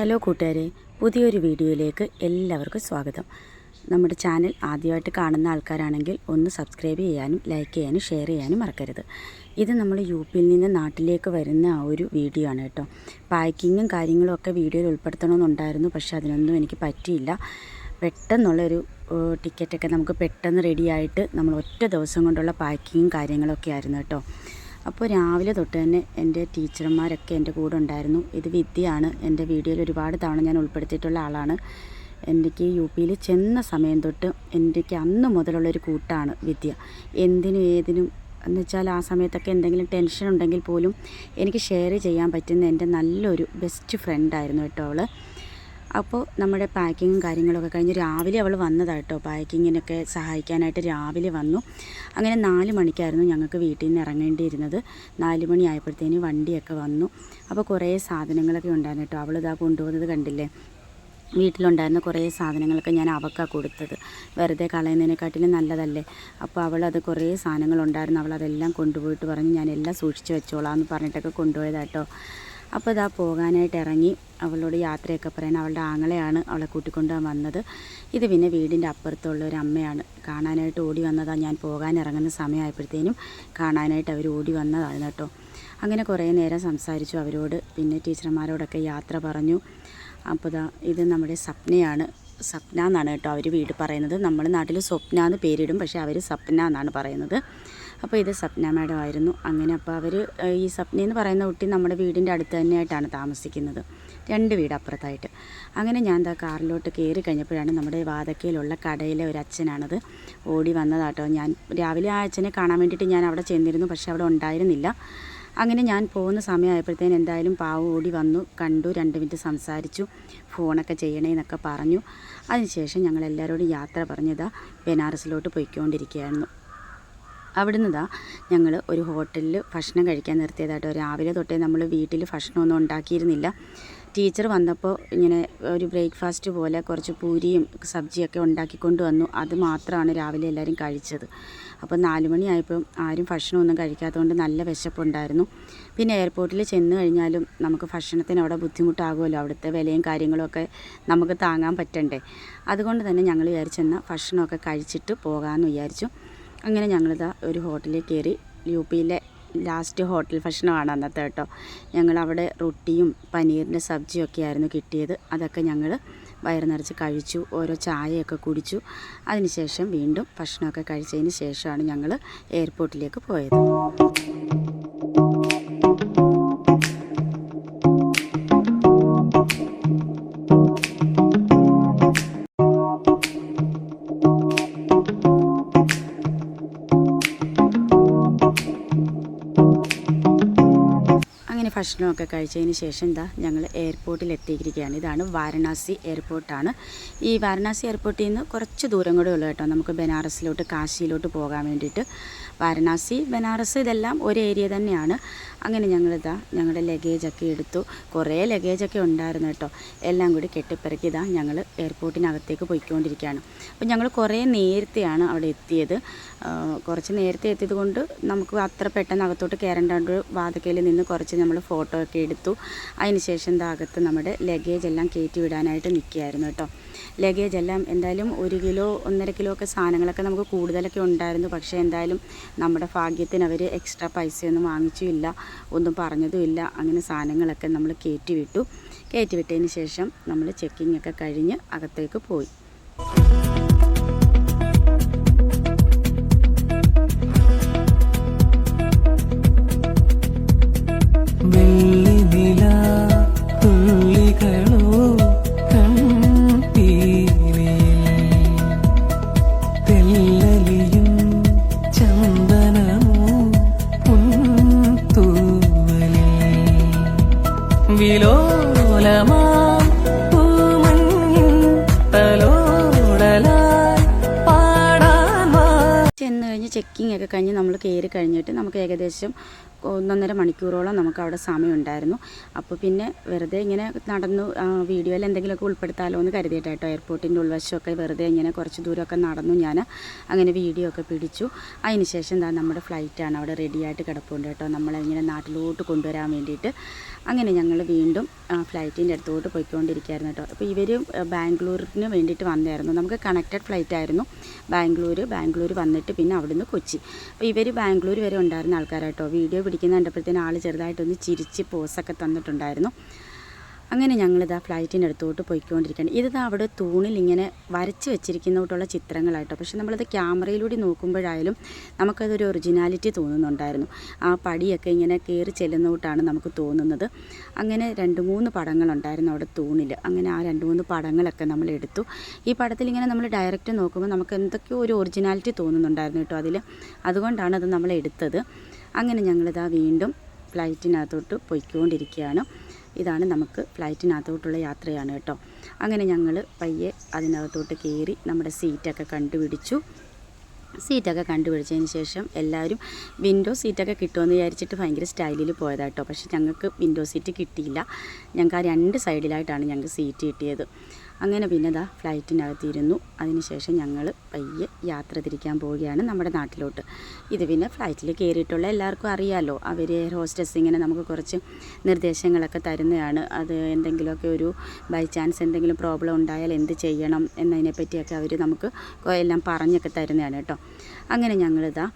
Hello കൂട്ടുകാരെ പുതിയൊരു വീഡിയോയിലേക്ക് എല്ലാവർക്കും സ്വാഗതം. നമ്മുടെ ചാനൽ ആദ്യമായിട്ട് കാണുന്ന ആൾക്കാരാണെങ്കിൽ ഒന്ന് സബ്സ്ക്രൈബ് ചെയ്യാനും ലൈക്ക് ചെയ്യാനും ഷെയർ ചെയ്യാനും മറക്കരുത്. ഇത് നമ്മൾ യു പിയിൽ നിന്ന് നാട്ടിലേക്ക് വരുന്ന ആ ഒരു വീഡിയോ ആണ് കേട്ടോ. പാക്കിങ്ങും കാര്യങ്ങളും ഒക്കെ വീഡിയോയിൽ ഉൾപ്പെടുത്തണമെന്നുണ്ടായിരുന്നു പക്ഷേ അതിനൊന്നും എനിക്ക് പറ്റിയില്ല. പെട്ടെന്നുള്ളൊരു ടിക്കറ്റൊക്കെ നമുക്ക് പെട്ടെന്ന് റെഡിയായിട്ട് നമ്മൾ ഒറ്റ ദിവസം കൊണ്ടുള്ള പാക്കിങ്ങും കാര്യങ്ങളൊക്കെ ആയിരുന്നു കേട്ടോ. അപ്പോൾ രാവിലെ തൊട്ട് തന്നെ എന്റെ ടീച്ചർമാരൊക്കെ എന്റെ കൂടെ ഉണ്ടായിരുന്നു. ഇത് വിദ്യയാണ്. എന്റെ വീഡിയോയിൽ ഒരുപാട് തവണ ഞാൻ ഉൾപ്പെടുത്തിയിട്ടുള്ള ആളാണ്. എനിക്ക് യു പിയിൽ ചെന്ന സമയം തൊട്ട് എനിക്ക് അന്ന് മുതലുള്ളൊരു കൂട്ടാണ് വിദ്യ. എന്തിനും ഏതിനും എന്ന് വെച്ചാൽ ആ സമയത്തൊക്കെ എന്തെങ്കിലും ടെൻഷൻ ഉണ്ടെങ്കിൽ പോലും എനിക്ക് ഷെയർ ചെയ്യാൻ പറ്റുന്ന എന്റെ നല്ലൊരു ബെസ്റ്റ് ഫ്രണ്ടായിരുന്നു കേട്ടോ അവൾ അപ്പോൾ നമ്മുടെ പാക്കിങ്ങും കാര്യങ്ങളൊക്കെ കഴിഞ്ഞ് രാവിലെ അവൾ വന്നതാണ് കേട്ടോ. പാക്കിങ്ങിനൊക്കെ സഹായിക്കാനായിട്ട് രാവിലെ വന്നു. അങ്ങനെ നാല് മണിക്കായിരുന്നു ഞങ്ങൾക്ക് വീട്ടിൽ നിന്ന് ഇറങ്ങേണ്ടിയിരുന്നത്. നാല് മണി ആയപ്പോഴത്തേന് വണ്ടിയൊക്കെ വന്നു. അപ്പോൾ കുറേ സാധനങ്ങളൊക്കെ ഉണ്ടായിരുന്നു കേട്ടോ. അവളിതാ കൊണ്ടുപോകുന്നത് കണ്ടില്ലേ? വീട്ടിലുണ്ടായിരുന്ന കുറേ സാധനങ്ങളൊക്കെ ഞാൻ അവക്കാണ് കൊടുത്തത്. വെറുതെ കളയുന്നതിനെക്കാട്ടിലും നല്ലതല്ലേ? അപ്പോൾ അവളത് കുറേ സാധനങ്ങളുണ്ടായിരുന്നു. അവളതെല്ലാം കൊണ്ടുപോയിട്ട് പറഞ്ഞ് ഞാൻ എല്ലാം സൂക്ഷിച്ച് വെച്ചോളാം എന്ന് പറഞ്ഞിട്ടൊക്കെ കൊണ്ടുപോയതാട്ടോ അപ്പോൾ ഇതാ പോകാനായിട്ട് ഇറങ്ങി. അവളോട് യാത്രയൊക്കെ പറയാൻ അവളുടെ ആങ്ങളെയാണ് അവളെ കൂട്ടിക്കൊണ്ട് വന്നത്. ഇത് പിന്നെ വീടിന്റെ അപ്പുറത്തുള്ള ഒരു അമ്മയാണ്. കാണാനായിട്ട് ഓടി വന്നതാണ് ഞാൻ പോകാൻ ഇറങ്ങുന്ന സമയമായപ്പോഴത്തേനും കാണാനായിട്ട് അവർ ഓടി വന്നതാണ് കേട്ടോ. അങ്ങനെ കുറേ നേരം സംസാരിച്ചു അവരോട്. പിന്നെ ടീച്ചർമാരോടൊക്കെ യാത്ര പറഞ്ഞു. അപ്പോൾ ഇത് നമ്മുടെ സ്വപ്നയാണ്. സ്വപ്ന എന്നാണ് കേട്ടോ അവർ വീട് പറയുന്നത്. നമ്മൾ നാട്ടിൽ സ്വപ്ന എന്ന് പേരിടും പക്ഷേ അവർ സ്വപ്ന എന്നാണ് പറയുന്നത്. അപ്പോൾ ഇത് സ്വപ്ന മാഡം ആയിരുന്നു. അങ്ങനെ അപ്പോൾ അവർ ഈ സ്വപ്ന എന്ന് പറയുന്ന കുട്ടി നമ്മുടെ വീടിന്റെ അടുത്ത് തന്നെയായിട്ടാണ് താമസിക്കുന്നത്. രണ്ട് വീട് അപ്പുറത്തായിട്ട് അങ്ങനെ ഞാൻ എന്താ കാറിലോട്ട് കയറി കഴിഞ്ഞപ്പോഴാണ് നമ്മുടെ വാതക്കയിലുള്ള കടയിലെ ഒരു അച്ഛനാണത് ഓടി വന്നതാട്ടോ. ഞാൻ രാവിലെ ആ അച്ഛനെ കാണാൻ വേണ്ടിയിട്ട് ഞാൻ അവിടെ ചെന്നിരുന്നു പക്ഷേ അവിടെ ഉണ്ടായിരുന്നില്ല. അങ്ങനെ ഞാൻ പോകുന്ന സമയമായപ്പോഴത്തേന് എന്തായാലും പാവ ഓടി വന്നു കണ്ടു രണ്ട് മിനിറ്റ് സംസാരിച്ചു ഫോണൊക്കെ ചെയ്യണേ എന്നൊക്കെ പറഞ്ഞു. അതിനുശേഷം ഞങ്ങൾ എല്ലാവരോടും യാത്ര പറഞ്ഞതാ ബനാറസിലോട്ട് പോയിക്കൊണ്ടിരിക്കുകയായിരുന്നു. അവിടുന്ന് ഇതാ ഞങ്ങൾ ഒരു ഹോട്ടലിൽ ഭക്ഷണം കഴിക്കാൻ നിർത്തിയതാട്ടോ. രാവിലെ തൊട്ടേ നമ്മൾ വീട്ടിൽ ഭക്ഷണമൊന്നും ഉണ്ടാക്കിയിരുന്നില്ല. ടീച്ചർ വന്നപ്പോൾ ഇങ്ങനെ ഒരു ബ്രേക്ക്ഫാസ്റ്റ് പോലെ കുറച്ച് പൂരിയും സബ്ജിയൊക്കെ ഉണ്ടാക്കിക്കൊണ്ട് വന്നു. അത് മാത്രമാണ് രാവിലെ എല്ലാവരും കഴിച്ചത്. അപ്പോൾ നാല് മണിയായപ്പോൾ ആരും ഭക്ഷണമൊന്നും കഴിക്കാത്തതുകൊണ്ട് നല്ല വിശപ്പുണ്ടായിരുന്നു. പിന്നെ എയർപോർട്ടിൽ ചെന്ന് കഴിഞ്ഞാലും നമുക്ക് ഭക്ഷണത്തിന് അവിടെ ബുദ്ധിമുട്ടാകുമല്ലോ. അവിടുത്തെ വിലയും കാര്യങ്ങളൊക്കെ നമുക്ക് താങ്ങാൻ പറ്റണ്ടേ. അതുകൊണ്ട് തന്നെ ഞങ്ങൾ വിചാരിച്ചെന്നാൽ ഭക്ഷണമൊക്കെ കഴിച്ചിട്ട് പോകാമെന്ന് വിചാരിച്ചു. അങ്ങനെ ഞങ്ങളിതാ ഒരു ഹോട്ടലിൽ കയറി യു പിയിലെ ലാസ്റ്റ് ഹോട്ടൽ ഭക്ഷണമാണ് അന്നത്തെ കേട്ടോ. ഞങ്ങളവിടെ റൊട്ടിയും പനീറിന്റെ സബ്ജിയും ഒക്കെ ആയിരുന്നു കിട്ടിയത്. അതൊക്കെ ഞങ്ങൾ വയറ് നിറച്ച് കഴിച്ചു ഓരോ ചായയൊക്കെ കുടിച്ചു. അതിനുശേഷം വീണ്ടും ഭക്ഷണമൊക്കെ കഴിച്ചതിന് ശേഷമാണ് ഞങ്ങൾ എയർപോർട്ടിലേക്ക് പോയത്. ഭക്ഷണമൊക്കെ കഴിച്ചതിന് ശേഷം എന്താ ഞങ്ങൾ എയർപോർട്ടിൽ എത്തിയിരിക്കുകയാണ് ഇതാണ് വാരണാസി എയർപോർട്ടാണ്. ഈ വാരണാസി എയർപോർട്ടിൽ നിന്ന് കുറച്ച് ദൂരം കൂടെ ഉള്ളു കേട്ടോ. നമുക്ക് ബനാറസിലോട്ട് കാശിയിലോട്ട് പോകാൻ വേണ്ടിയിട്ട്. വാരണാസി ബനാറസ് ഇതെല്ലാം ഒരു ഏരിയ തന്നെയാണ്. അങ്ങനെ ഞങ്ങളിതാ ഞങ്ങളുടെ ലഗേജൊക്കെ എടുത്തു. കുറേ ലഗേജൊക്കെ ഉണ്ടായിരുന്നു കേട്ടോ. എല്ലാം കൂടി കെട്ടിപ്പിറക്കി ഇതാ ഞങ്ങൾ എയർപോർട്ടിനകത്തേക്ക് പോയിക്കൊണ്ടിരിക്കുകയാണ്. അപ്പോൾ ഞങ്ങൾ കുറേ നേരത്തെയാണ് അവിടെ എത്തിയത്. കുറച്ച് നേരത്തെ എത്തിയത് കൊണ്ട് നമുക്ക് അത്ര പെട്ടെന്ന് അകത്തോട്ട് കയറേണ്ട വാതക്കയിൽ നിന്ന് കുറച്ച് നമ്മൾ ഫോട്ടോ ഒക്കെ എടുത്തു. അതിനുശേഷം ശേഷം എന്താ നമ്മുടെ ലഗേജ് എല്ലാം കയറ്റി വിടാനായിട്ട് നിൽക്കുകയായിരുന്നു കേട്ടോ. ലഗേജ് എല്ലാം എന്തായാലും ഒരു കിലോ ഒന്നര കിലോ ഒക്കെ സാധനങ്ങളൊക്കെ നമുക്ക് കൂടുതലൊക്കെ ഉണ്ടായിരുന്നു. പക്ഷേ എന്തായാലും നമ്മുടെ ഭാഗ്യത്തിന് അവർ എക്സ്ട്രാ പൈസയൊന്നും വാങ്ങിച്ചുമില്ല. ഒന്നും പറഞ്ഞതുമില്ല. അങ്ങനെ സാധനങ്ങളൊക്കെ നമ്മൾ കയറ്റി വിട്ടു. കയറ്റി വിട്ടതിന് ശേഷം നമ്മൾ ചെക്കിംഗ് ഒക്കെ കഴിഞ്ഞ് അകത്തേക്ക് പോയി. will ചെക്കിംഗ് ഒക്കെ കഴിഞ്ഞ് നമ്മൾ കയറി കഴിഞ്ഞിട്ട് നമുക്ക് ഏകദേശം ഒന്നൊന്നര മണിക്കൂറോളം നമുക്ക് അവിടെ സമയമുണ്ടായിരുന്നു. അപ്പോൾ പിന്നെ വെറുതെ ഇങ്ങനെ നടന്നു വീഡിയോയിൽ എന്തെങ്കിലുമൊക്കെ ഉൾപ്പെടുത്താലോ എന്ന് കരുതിയിട്ടാട്ടോ എയർപോർട്ടിന്റെ ഉൾവശമൊക്കെ വെറുതെ ഇങ്ങനെ കുറച്ച് ദൂരമൊക്കെ നടന്നു ഞാൻ അങ്ങനെ വീഡിയോ ഒക്കെ പിടിച്ചു. അതിന് ശേഷം എന്താ നമ്മുടെ ഫ്ലൈറ്റാണ് അവിടെ റെഡിയായിട്ട് കിടപ്പുണ്ട് കേട്ടോ. നമ്മളിങ്ങനെ നാട്ടിലോട്ട് കൊണ്ടുവരാൻ വേണ്ടിയിട്ട് അങ്ങനെ ഞങ്ങൾ വീണ്ടും ഫ്ലൈറ്റിന്റെ അടുത്തോട്ട് പോയിക്കൊണ്ടിരിക്കുകയായിരുന്നു കേട്ടോ. അപ്പോൾ ഇവർ ബാംഗ്ലൂരിന് വേണ്ടിയിട്ട് വന്നായിരുന്നു. നമുക്ക് കണക്റ്റഡ് ഫ്ലൈറ്റ് ആയിരുന്നു. ബാംഗ്ലൂർ ബാംഗ്ലൂർ വന്നിട്ട് പിന്നെ അവിടുന്ന് കൊച്ചി. അപ്പോൾ ഇവർ ബാംഗ്ലൂർ വരെ ഉണ്ടായിരുന്ന ആൾക്കാരാട്ടോ വീഡിയോ പിടിക്കുന്ന കണ്ടപ്പോഴത്തേനും ആൾ ചെറുതായിട്ടൊന്ന് ചിരിച്ച് പോസൊക്കെ തന്നിട്ടുണ്ടായിരുന്നു. അങ്ങനെ ഞങ്ങളിതാ ഫ്ലൈറ്റിന്റെ അടുത്തോട്ട് പോയിക്കൊണ്ടിരിക്കുകയാണ് ഇതിതാ അവിടെ തൂണിൽ ഇങ്ങനെ വരച്ച് വെച്ചിരിക്കുന്നതോട്ടുള്ള ചിത്രങ്ങളായിട്ടോ. പക്ഷെ നമ്മളത് ക്യാമറയിലൂടെ നോക്കുമ്പോഴായാലും നമുക്കതൊരു ഒറിജിനാലിറ്റി തോന്നുന്നുണ്ടായിരുന്നു. ആ പടിയൊക്കെ ഇങ്ങനെ കയറി ചെല്ലുന്നതോട്ടാണ് നമുക്ക് തോന്നുന്നത്. അങ്ങനെ രണ്ട് മൂന്ന് പടങ്ങളുണ്ടായിരുന്നു അവിടെ തൂണിൽ അങ്ങനെ ആ രണ്ട് മൂന്ന് പടങ്ങളൊക്കെ നമ്മൾ എടുത്തു. ഈ പടത്തിൽ ഇങ്ങനെ നമ്മൾ ഡയറക്റ്റ് നോക്കുമ്പോൾ നമുക്ക് എന്തൊക്കെയോ ഒരു ഒറിജിനാലിറ്റി തോന്നുന്നുണ്ടായിരുന്നു കേട്ടോ അതിൽ അതുകൊണ്ടാണ് അത് നമ്മൾ എടുത്തത്. അങ്ങനെ ഞങ്ങളിതാ വീണ്ടും ഫ്ലൈറ്റിനകത്തോട്ട് പോയിക്കൊണ്ടിരിക്കുകയാണ്. ഇതാണ് നമുക്ക് ഫ്ലൈറ്റിനകത്തോട്ടുള്ള യാത്രയാണ് കേട്ടോ. അങ്ങനെ ഞങ്ങൾ പയ്യെ അതിനകത്തോട്ട് കയറി നമ്മുടെ സീറ്റൊക്കെ കണ്ടുപിടിച്ചു. സീറ്റൊക്കെ കണ്ടുപിടിച്ചതിന് ശേഷം എല്ലാവരും വിൻഡോ സീറ്റൊക്കെ കിട്ടുമെന്ന് വിചാരിച്ചിട്ട് ഭയങ്കര സ്റ്റൈലിൽ പോയതാട്ടോ പക്ഷേ ഞങ്ങൾക്ക് വിൻഡോ സീറ്റ് കിട്ടിയില്ല. ഞങ്ങൾക്ക് ആ രണ്ട് സൈഡിലായിട്ടാണ് ഞങ്ങൾക്ക് സീറ്റ് കിട്ടിയത്. അങ്ങനെ പിന്നെ ദാ ഫ്ലൈറ്റിനകത്തിരുന്നു. അതിനുശേഷം ഞങ്ങൾ പയ്യെ യാത്ര തിരിക്കാൻ പോവുകയാണ് നമ്മുടെ നാട്ടിലോട്ട്. ഇത് പിന്നെ ഫ്ലൈറ്റിൽ കയറിയിട്ടുള്ള എല്ലാവർക്കും അറിയാമല്ലോ അവർ ഹോസ്റ്റസ് ഇങ്ങനെ നമുക്ക് കുറച്ച് നിർദ്ദേശങ്ങളൊക്കെ തരുന്നതാണ്. അത് എന്തെങ്കിലുമൊക്കെ ഒരു ബൈ ചാൻസ് എന്തെങ്കിലും പ്രോബ്ലം ഉണ്ടായാൽ എന്ത് ചെയ്യണം എന്നതിനെപ്പറ്റിയൊക്കെ അവർ നമുക്ക് എല്ലാം പറഞ്ഞൊക്കെ തരുന്നതാണ് കേട്ടോ. അങ്ങനെ ഞങ്ങളിതാ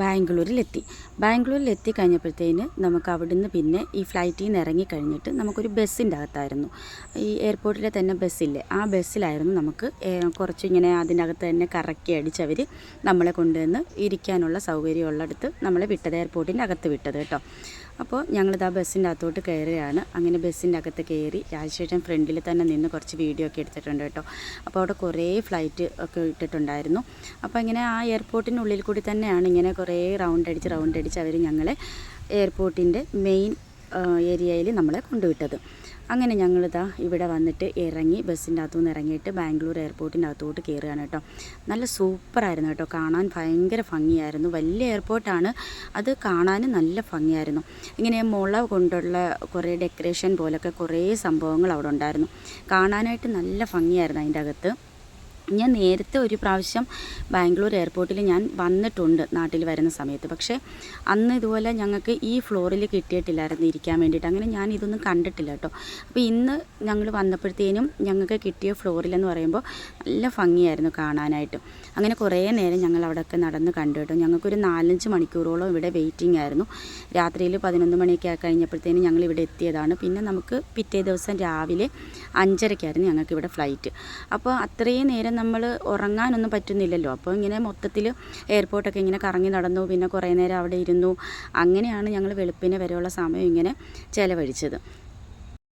ബാംഗ്ലൂരിലെത്തി. ബാംഗ്ലൂരിലെത്തി കഴിഞ്ഞപ്പോഴത്തേന് നമുക്ക് അവിടുന്ന് പിന്നെ ഈ ഫ്ലൈറ്റിൽ നിന്ന് ഇറങ്ങി കഴിഞ്ഞിട്ട് നമുക്കൊരു ബസ്സിന്റെ അകത്തായിരുന്നു. ഈ എയർപോർട്ടിലെ തന്നെ ബസ്സില്ലേ? ആ ബസ്സിലായിരുന്നു നമുക്ക് കുറച്ച് ഇങ്ങനെ അതിനകത്ത് തന്നെ കറക്കി അടിച്ചവർ നമ്മളെ കൊണ്ടുവന്ന് ഇരിക്കാനുള്ള സൗകര്യമുള്ളടത്ത് നമ്മളെ വിട്ടത് എയർപോർട്ടിന്റെ അകത്ത് വിട്ടത് കേട്ടോ. അപ്പോൾ ഞങ്ങളിത് ആ ബസ്സിന്റെ അകത്തോട്ട് കയറുകയാണ്. അങ്ങനെ ബസ്സിന്റെ അകത്ത് കയറി രാജശേഷൻ ഫ്രണ്ടിൽ തന്നെ നിന്ന് കുറച്ച് വീഡിയോ ഒക്കെ എടുത്തിട്ടുണ്ട് കേട്ടോ. അപ്പോൾ അവിടെ കുറേ ഫ്ലൈറ്റ് ഒക്കെ ഇട്ടിട്ടുണ്ടായിരുന്നു. അപ്പോൾ ഇങ്ങനെ ആ എയർപോർട്ടിനുള്ളിൽ കൂടി തന്നെയാണ് ഇങ്ങനെ കുറേ റൗണ്ട് അടിച്ച് റൗണ്ട് അടിച്ച് അവർ ഞങ്ങളെ എയർപോർട്ടിന്റെ മെയിൻ ഏരിയയിൽ നമ്മളെ കൊണ്ടുവിട്ടത്. അങ്ങനെ ഞങ്ങളിതാ ഇവിടെ വന്നിട്ട് ഇറങ്ങി ബസ്സിന്റെ അകത്തുനിന്ന് ഇറങ്ങിയിട്ട് ബാംഗ്ലൂർ എയർപോർട്ടിന്റെ അകത്തോട്ട് കയറുകയാണ് കേട്ടോ. നല്ല സൂപ്പറായിരുന്നു കേട്ടോ. കാണാൻ ഭയങ്കര ഭംഗിയായിരുന്നു. വലിയ എയർപോർട്ടാണ്. അത് കാണാൻ നല്ല ഭംഗിയായിരുന്നു. ഇങ്ങനെ മുള കൊണ്ടുള്ള കുറേ ഡെക്കറേഷൻ പോലൊക്കെ കുറേ സംഭവങ്ങൾ അവിടെ ഉണ്ടായിരുന്നു. കാണാനായിട്ട് നല്ല ഭംഗിയായിരുന്നു അതിന്റെ അകത്ത്. ഞാൻ നേരത്തെ ഒരു പ്രാവശ്യം ബാംഗ്ലൂർ എയർപോർട്ടിൽ ഞാൻ വന്നിട്ടുണ്ട് നാട്ടിൽ വരുന്ന സമയത്ത്. പക്ഷേ അന്ന് ഇതുപോലെ ഞങ്ങൾക്ക് ഈ ഫ്ലോറിൽ കിട്ടിയിട്ടില്ലായിരുന്നു ഇരിക്കാൻ വേണ്ടിയിട്ട്. അങ്ങനെ ഞാൻ ഇതൊന്നും കണ്ടിട്ടില്ല കേട്ടോ. അപ്പോൾ ഇന്ന് ഞങ്ങൾ വന്നപ്പോഴത്തേനും ഞങ്ങൾക്ക് കിട്ടിയ ഫ്ലോറിലെന്ന് പറയുമ്പോൾ നല്ല ഭംഗിയായിരുന്നു കാണാനായിട്ട്. അങ്ങനെ കുറേ നേരം ഞങ്ങൾ അവിടെയൊക്കെ നടന്ന് കണ്ടു കേട്ടോ. ഞങ്ങൾക്കൊരു നാലഞ്ച് മണിക്കൂറോളം ഇവിടെ വെയിറ്റിംഗ് ആയിരുന്നു. രാത്രിയിൽ പതിനൊന്ന് മണിയൊക്കെ കഴിഞ്ഞപ്പോഴത്തേനും ഞങ്ങൾ ഇവിടെ എത്തിയതാണ്. പിന്നെ നമുക്ക് പിറ്റേ ദിവസം രാവിലെ അഞ്ചരയ്ക്കായിരുന്നു ഞങ്ങൾക്ക് ഇവിടെ ഫ്ലൈറ്റ്. അപ്പോൾ അത്രയും നേരം നമ്മൾ ഉറങ്ങാനൊന്നും പറ്റുന്നില്ലല്ലോ. അപ്പോൾ ഇങ്ങനെ മൊത്തത്തിൽ എയർപോർട്ടൊക്കെ ഇങ്ങനെ കറങ്ങി നടന്നു പിന്നെ കുറേ നേരം അവിടെ ഇരുന്നു. അങ്ങനെയാണ് ഞങ്ങൾ വെളുപ്പിനെ വരെയുള്ള സമയം ഇങ്ങനെ ചിലവഴിച്ചത്.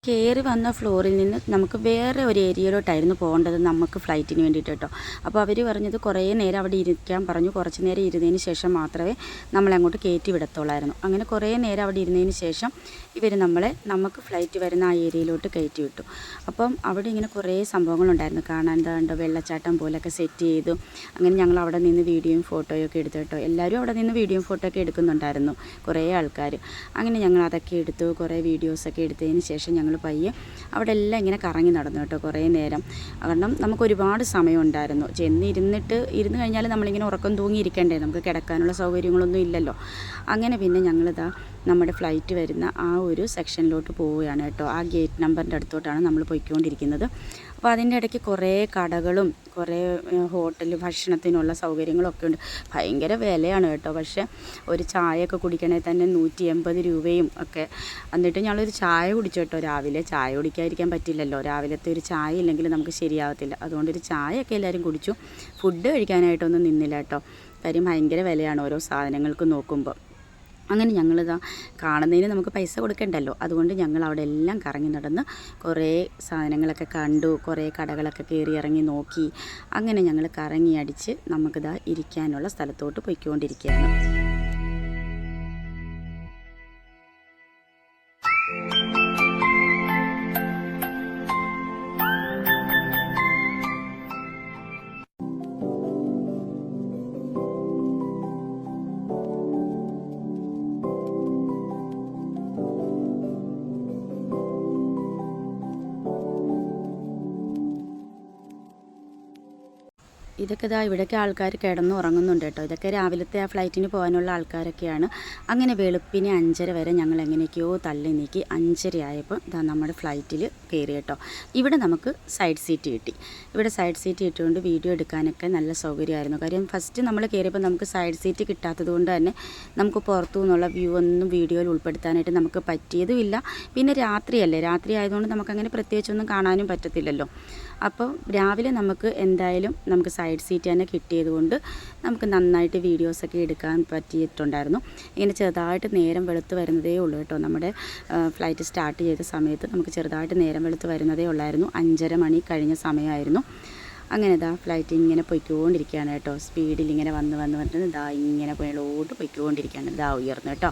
കയറി വന്ന ഫ്ലോറിൽ നിന്ന് നമുക്ക് വേറെ ഒരു ഏരിയയിലോട്ടായിരുന്നു പോകേണ്ടത് നമുക്ക് ഫ്ലൈറ്റിന് വേണ്ടിയിട്ട് കേട്ടോ. അപ്പോൾ അവർ പറഞ്ഞത് കുറേ നേരം അവിടെ ഇരിക്കാൻ പറഞ്ഞു. കുറച്ച് നേരം ഇരുന്നതിന് ശേഷം മാത്രമേ നമ്മളെ അങ്ങോട്ട് കയറ്റി വിടത്തുള്ളായിരുന്നു. അങ്ങനെ കുറേ നേരം അവിടെ ഇരുന്നതിന് ശേഷം ഇവർ നമ്മളെ നമുക്ക് ഫ്ലൈറ്റ് വരുന്ന ആ ഏരിയയിലോട്ട് കയറ്റി വിട്ടു. അപ്പം അവിടെ ഇങ്ങനെ കുറേ സംഭവങ്ങളുണ്ടായിരുന്നു. കാണാൻ എന്താണ്ട് വെള്ളച്ചാട്ടം പോലെയൊക്കെ സെറ്റ് ചെയ്തു. അങ്ങനെ ഞങ്ങൾ അവിടെ നിന്ന് വീഡിയോയും ഫോട്ടോയും ഒക്കെ എടുത്തു കേട്ടോ. എല്ലാവരും അവിടെ നിന്ന് വീഡിയോയും ഫോട്ടോ ഒക്കെ എടുക്കുന്നുണ്ടായിരുന്നു കുറേ ആൾക്കാർ അങ്ങനെ ഞങ്ങൾ അതൊക്കെ എടുത്തു കുറേ വീഡിയോസൊക്കെ എടുത്തതിന് ശേഷം ഞങ്ങൾ പയ്യെ അവിടെ എല്ലാം ഇങ്ങനെ കറങ്ങി നടന്നു കേട്ടോ കുറേ നേരം. കാരണം നമുക്ക് ഒരുപാട് സമയം ഉണ്ടായിരുന്നു ചെന്ന് ഇരുന്നിട്ട് ഇരുന്ന് കഴിഞ്ഞാൽ നമ്മളിങ്ങനെ ഉറക്കം തൂങ്ങിയിരിക്കണ്ടേ? നമുക്ക് കിടക്കാനുള്ള സൗകര്യങ്ങളൊന്നും ഇല്ലല്ലോ. അങ്ങനെ പിന്നെ ഞങ്ങളിതാ നമ്മുടെ ഫ്ലൈറ്റ് വരുന്ന ആ ഒരു സെക്ഷനിലോട്ട് പോവുകയാണ് കേട്ടോ. ആ ഗേറ്റ് നമ്പറിന്റെ അടുത്തോട്ടാണ് നമ്മൾ പോയിക്കൊണ്ടിരിക്കുന്നത്. അപ്പോൾ അതിന്റെ ഇടയ്ക്ക് കുറേ കടകളും കുറേ ഹോട്ടൽ ഭക്ഷണത്തിനുള്ള സൗകര്യങ്ങളൊക്കെ ഉണ്ട്. ഭയങ്കര വിലയാണ് കേട്ടോ. പക്ഷേ ഒരു ചായയൊക്കെ കുടിക്കണേ തന്നെ നൂറ്റി എൺപത് രൂപയും ഒക്കെ. എന്നിട്ട് ഞങ്ങളൊരു ചായ കുടിച്ചു കേട്ടോ. രാവിലെ ചായ കുടിക്കാതിരിക്കാൻ പറ്റില്ലല്ലോ. രാവിലത്തെ ഒരു ചായ ഇല്ലെങ്കിൽ നമുക്ക് ശരിയാവത്തില്ല. അതുകൊണ്ടൊരു ചായയൊക്കെ എല്ലാവരും കുടിച്ചു. ഫുഡ് കഴിക്കാനായിട്ടൊന്നും നിന്നില്ല കേട്ടോ. കാര്യം ഭയങ്കര വിലയാണ് ഓരോ സാധനങ്ങൾക്ക് നോക്കുമ്പോൾ അങ്ങനെ ഞങ്ങളിതാ കാണുന്നതിന് നമുക്ക് പൈസ കൊടുക്കണ്ടല്ലോ. അതുകൊണ്ട് ഞങ്ങൾ അവിടെ എല്ലാം കറങ്ങി നടന്ന് കുറേ സാധനങ്ങളൊക്കെ കണ്ടു കുറേ കടകളൊക്കെ കയറി ഇറങ്ങി നോക്കി. അങ്ങനെ ഞങ്ങൾ കറങ്ങി അടിച്ച് നമുക്കിതാ ഇരിക്കാനുള്ള സ്ഥലത്തോട്ട് പോയിക്കൊണ്ടിരിക്കുകയാണ്. ഇതൊക്കെ ഇതാ ഇവിടെയൊക്കെ ആൾക്കാർ കിടന്ന് ഉറങ്ങുന്നുണ്ട് കേട്ടോ. ഇതൊക്കെ രാവിലത്തെ ആ ഫ്ലൈറ്റിന് പോകാനുള്ള ആൾക്കാരൊക്കെയാണ്. അങ്ങനെ വെളുപ്പിന് അഞ്ചര വരെ ഞങ്ങൾ എങ്ങനെയൊക്കെയോ തള്ളി നീക്കി അഞ്ചര ആയപ്പോൾ ഇതാ നമ്മുടെ ഫ്ലൈറ്റിൽ കയറി കേട്ടോ. ഇവിടെ നമുക്ക് സൈഡ് സീറ്റ് കിട്ടി. ഇവിടെ സൈഡ് സീറ്റ് കിട്ടിയതുകൊണ്ട് വീഡിയോ എടുക്കാനൊക്കെ നല്ല സൗകര്യമായിരുന്നു. കാര്യം ഫസ്റ്റ് നമ്മൾ കയറിയപ്പോൾ നമുക്ക് സൈഡ് സീറ്റ് കിട്ടാത്തത് കൊണ്ട് തന്നെ നമുക്ക് പുറത്തു നിന്നുള്ള വ്യൂ ഒന്നും വീഡിയോയിൽ ഉൾപ്പെടുത്താനായിട്ട് നമുക്ക് പറ്റിയതുമില്ല. പിന്നെ രാത്രിയല്ലേ? രാത്രി ആയതുകൊണ്ട് നമുക്കങ്ങനെ പ്രത്യേകിച്ചൊന്നും കാണാനും പറ്റത്തില്ലല്ലോ. അപ്പോൾ രാവിലെ നമുക്ക് എന്തായാലും നമുക്ക് സൈഡ് സീറ്റ് തന്നെ കിട്ടിയത് കൊണ്ട് നമുക്ക് നന്നായിട്ട് വീഡിയോസൊക്കെ എടുക്കാൻ പറ്റിയിട്ടുണ്ടായിരുന്നു. ഇങ്ങനെ ചെറുതായിട്ട് നേരം വെളുത്ത് വരുന്നതേ ഉള്ളൂ കേട്ടോ. നമ്മുടെ ഫ്ലൈറ്റ് സ്റ്റാർട്ട് ചെയ്ത സമയത്ത് നമുക്ക് ചെറുതായിട്ട് നേരം വെളുത്ത് വരുന്നതേ ഉള്ളായിരുന്നു. അഞ്ചര മണി കഴിഞ്ഞ സമയമായിരുന്നു. അങ്ങനെ ഇതാ ഫ്ലൈറ്റ് ഇങ്ങനെ പൊയ്ക്കൊണ്ടിരിക്കുകയാണ് കേട്ടോ. സ്പീഡിൽ ഇങ്ങനെ വന്ന് വന്ന് വന്നിട്ട് ഇതാ ഇങ്ങനെ മേളോട്ട് പൊയ്ക്കൊണ്ടിരിക്കുകയാണ്. ഇതാ ഉയർന്നു കേട്ടോ.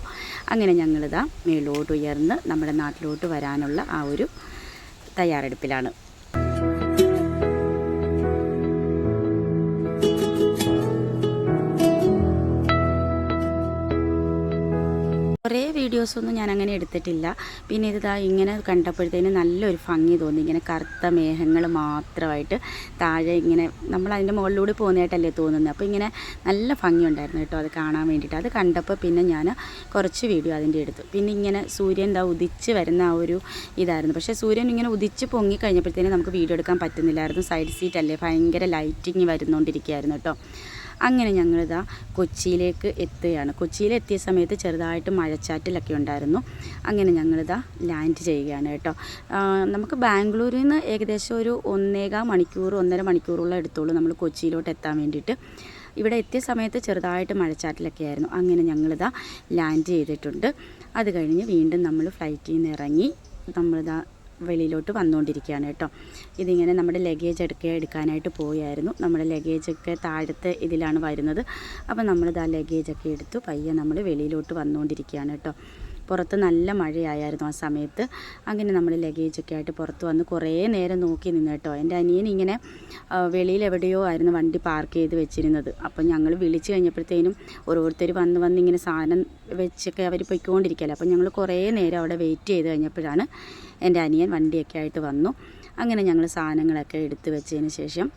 അങ്ങനെ ഞങ്ങളിതാ മേളോട്ട് ഉയർന്ന് നമ്മുടെ നാട്ടിലോട്ട് വരാനുള്ള ആ ഒരു തയ്യാറെടുപ്പിലാണ്. വീഡിയോസൊന്നും ഞാൻ അങ്ങനെ എടുത്തിട്ടില്ല. പിന്നെ ഇത് ഇങ്ങനെ കണ്ടപ്പോഴത്തേന് നല്ലൊരു ഭംഗി തോന്നി. ഇങ്ങനെ കറുത്ത മേഘങ്ങൾ മാത്രമായിട്ട് താഴെ ഇങ്ങനെ നമ്മൾ അതിന്റെ മുകളിലൂടെ പോകുന്നതായിട്ടല്ലേ തോന്നുന്നത്. അപ്പോൾ ഇങ്ങനെ നല്ല ഭംഗിയുണ്ടായിരുന്നു കേട്ടോ അത് കാണാൻ വേണ്ടിയിട്ട്. അത് കണ്ടപ്പോൾ പിന്നെ ഞാൻ കുറച്ച് വീഡിയോ അതിന്റെ എടുത്തു. പിന്നെ ഇങ്ങനെ സൂര്യൻ എന്താ ഉദിച്ച് വരുന്ന ആ ഒരു ഇതായിരുന്നു. പക്ഷേ സൂര്യൻ ഇങ്ങനെ ഉദിച്ച് പൊങ്ങി കഴിഞ്ഞപ്പോഴത്തേനും നമുക്ക് വീഡിയോ എടുക്കാൻ പറ്റുന്നില്ലായിരുന്നു. സൈഡ് സീറ്റ് അല്ലേ ഭയങ്കര ലൈറ്റിങ് വരുന്നുകൊണ്ടിരിക്കുകയായിരുന്നു കേട്ടോ. അങ്ങനെ ഞങ്ങളിതാ കൊച്ചിയിലേക്ക് എത്തുകയാണ്. കൊച്ചിയിലെത്തിയ സമയത്ത് ചെറുതായിട്ട് മഴച്ചാറ്റിലൊക്കെ ഉണ്ടായിരുന്നു. അങ്ങനെ ഞങ്ങളിതാ ലാൻഡ് ചെയ്യുകയാണ് കേട്ടോ. നമുക്ക് ബാംഗ്ലൂരിൽ നിന്ന് ഏകദേശം ഒരു ഒന്നേകാൽ മണിക്കൂർ ഒന്നര മണിക്കൂറുള്ള എടുത്തോളൂ നമ്മൾ കൊച്ചിയിലോട്ട് എത്താൻ വേണ്ടിയിട്ട്. ഇവിടെ എത്തിയ സമയത്ത് ചെറുതായിട്ട് മഴച്ചാറ്റിലൊക്കെ ആയിരുന്നു. അങ്ങനെ ഞങ്ങളിതാ ലാൻഡ് ചെയ്തിട്ടുണ്ട്. അത് കഴിഞ്ഞ് വീണ്ടും നമ്മൾ ഫ്ലൈറ്റിൽ നിന്ന് ഇറങ്ങി നമ്മളിതാ വെളിയിലോട്ട് വന്നുകൊണ്ടിരിക്കുകയാണ് കേട്ടോ. ഇതിങ്ങനെ നമ്മുടെ ലഗേജ് എടുക്കുക എടുക്കാനായിട്ട് പോയായിരുന്നു. നമ്മുടെ ലഗേജൊക്കെ താഴത്തെ ഇതിലാണ് വരുന്നത്. അപ്പോൾ നമ്മളിത് ആ ലഗേജൊക്കെ എടുത്തു പയ്യെ നമ്മൾ വെളിയിലോട്ട് വന്നുകൊണ്ടിരിക്കുകയാണ് കേട്ടോ. പുറത്ത് നല്ല മഴയായിരുന്നു ആ സമയത്ത്. അങ്ങനെ നമ്മൾ ലഗേജൊക്കെ ആയിട്ട് പുറത്ത് വന്ന് കുറേ നേരം നോക്കി നിന്ന് കേട്ടോ. എന്റെ അനിയൻ ഇങ്ങനെ വെളിയിൽ എവിടെയോ ആയിരുന്നു വണ്ടി പാർക്ക് ചെയ്ത് വെച്ചിരുന്നത്. അപ്പം ഞങ്ങൾ വിളിച്ചു കഴിഞ്ഞപ്പോഴത്തേനും ഓരോരുത്തർ വന്ന് വന്ന് ഇങ്ങനെ സാധനം വെച്ചൊക്കെ അവർ പൊയ്ക്കൊണ്ടിരിക്കുകയല്ലേ അപ്പം ഞങ്ങൾ കുറേ നേരം അവിടെ വെയിറ്റ് ചെയ്ത് കഴിഞ്ഞപ്പോഴാണ് എന്റെ അനിയൻ വണ്ടിയൊക്കെ ആയിട്ട് വന്നു. അങ്ങനെ ഞങ്ങൾ സാധനങ്ങളൊക്കെ എടുത്ത് വെച്ചതിന് ശേഷം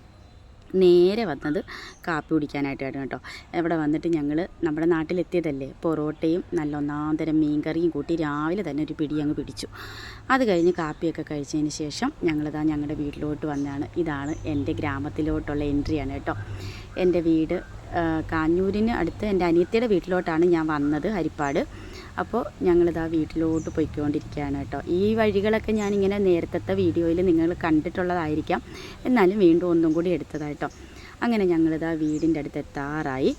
നേരെ വന്നത് കാപ്പി കുടിക്കാനായിട്ടാണ് കേട്ടോ. ഇവിടെ വന്നിട്ട് ഞങ്ങൾ നമ്മുടെ നാട്ടിലെത്തിയതല്ലേ പൊറോട്ടയും നല്ല ഒന്നാന്തരം മീൻകറിയും കൂട്ടി രാവിലെ തന്നെ ഒരു പിടി അങ്ങ് പിടിച്ചു. അത് കഴിഞ്ഞ് കാപ്പിയൊക്കെ കഴിച്ചതിന് ശേഷം ഞങ്ങളിതാ ഞങ്ങളുടെ വീട്ടിലോട്ട് വന്നതാണ് ഇതാണ് എന്റെ ഗ്രാമത്തിലോട്ടുള്ള എൻട്രിയാണ് കേട്ടോ. എന്റെ വീട് കാഞ്ഞൂരിന് അടുത്ത് എന്റെ അനിയത്തിയുടെ വീട്ടിലോട്ടാണ് ഞാൻ വന്നത് ഹരിപ്പാട്. അപ്പോൾ ഞങ്ങളിതാ വീട്ടിലോട്ട് പോയിക്കൊണ്ടിരിക്കുകയാണ് കേട്ടോ. ഈ വഴികളൊക്കെ ഞാനിങ്ങനെ നേരത്തെ വീഡിയോയിൽ നിങ്ങൾ കണ്ടിട്ടുള്ളതായിരിക്കാം. എന്നാലും വീണ്ടും ഒന്നും കൂടി എടുത്തതായിട്ടോ അങ്ങനെ ഞങ്ങളിതാ വീടിന്റെ അടുത്ത് എത്താറായി.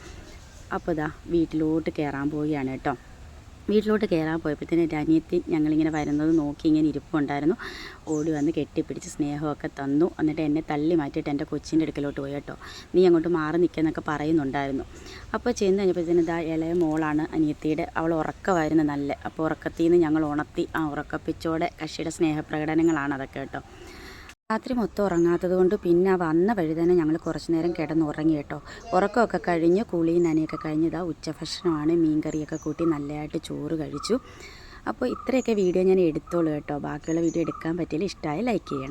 അപ്പോൾ ഇതാ വീട്ടിലോട്ട് കയറാൻ പോവുകയാണ് കേട്ടോ. വീട്ടിലോട്ട് കയറാൻ പോയപ്പോഴത്തേന് എന്റെ അനിയത്തി ഞങ്ങളിങ്ങനെ വരുന്നത് നോക്കി ഇങ്ങനെ ഇരിപ്പുണ്ടായിരുന്നു. ഓടി വന്ന് കെട്ടിപ്പിടിച്ച് സ്നേഹമൊക്കെ തന്നു. എന്നിട്ട് എന്നെ തള്ളി മാറ്റിയിട്ട് എന്റെ കൊച്ചിന്റെ അടുക്കലോട്ട് പോയി കേട്ടോ. നീ അങ്ങോട്ട് മാറി നിൽക്കുന്നൊക്കെ പറയുന്നുണ്ടായിരുന്നു. അപ്പോൾ ചെന്ന് കഴിഞ്ഞപ്പോഴത്തേന് ഇതാ ഇളയ മോളാണ് അനിയത്തിയുടെ. അവൾ ഉറക്കമായിരുന്നു നല്ല. അപ്പോൾ ഉറക്കത്തിൽ നിന്ന് ഞങ്ങൾ ഉണർത്തി ആ ഉറക്കപ്പിച്ചോടെ കക്ഷിയുടെ സ്നേഹപ്രകടനങ്ങളാണ് അതൊക്കെ കേട്ടോ. രാത്രി മൊത്തം ഉറങ്ങാത്തത് കൊണ്ട് പിന്നെ വന്ന വഴി തന്നെ ഞങ്ങൾ കുറച്ച് നേരം കിടന്ന് ഉറങ്ങി കേട്ടോ. ഉറക്കമൊക്കെ കഴിഞ്ഞ് കുളിയും നനയൊക്കെ കഴിഞ്ഞ് ഇതാ ഉച്ചഭക്ഷണമാണ് മീൻകറിയൊക്കെ കൂട്ടി നല്ലതായിട്ട് ചോറ് കഴിച്ചു. അപ്പോൾ ഇത്രയൊക്കെ വീഡിയോ ഞാൻ എടുത്തോളൂ കേട്ടോ. ബാക്കിയുള്ള വീഡിയോ എടുക്കാൻ പറ്റിയാൽ ഇഷ്ടമായി ലൈക്ക് ചെയ്യണം.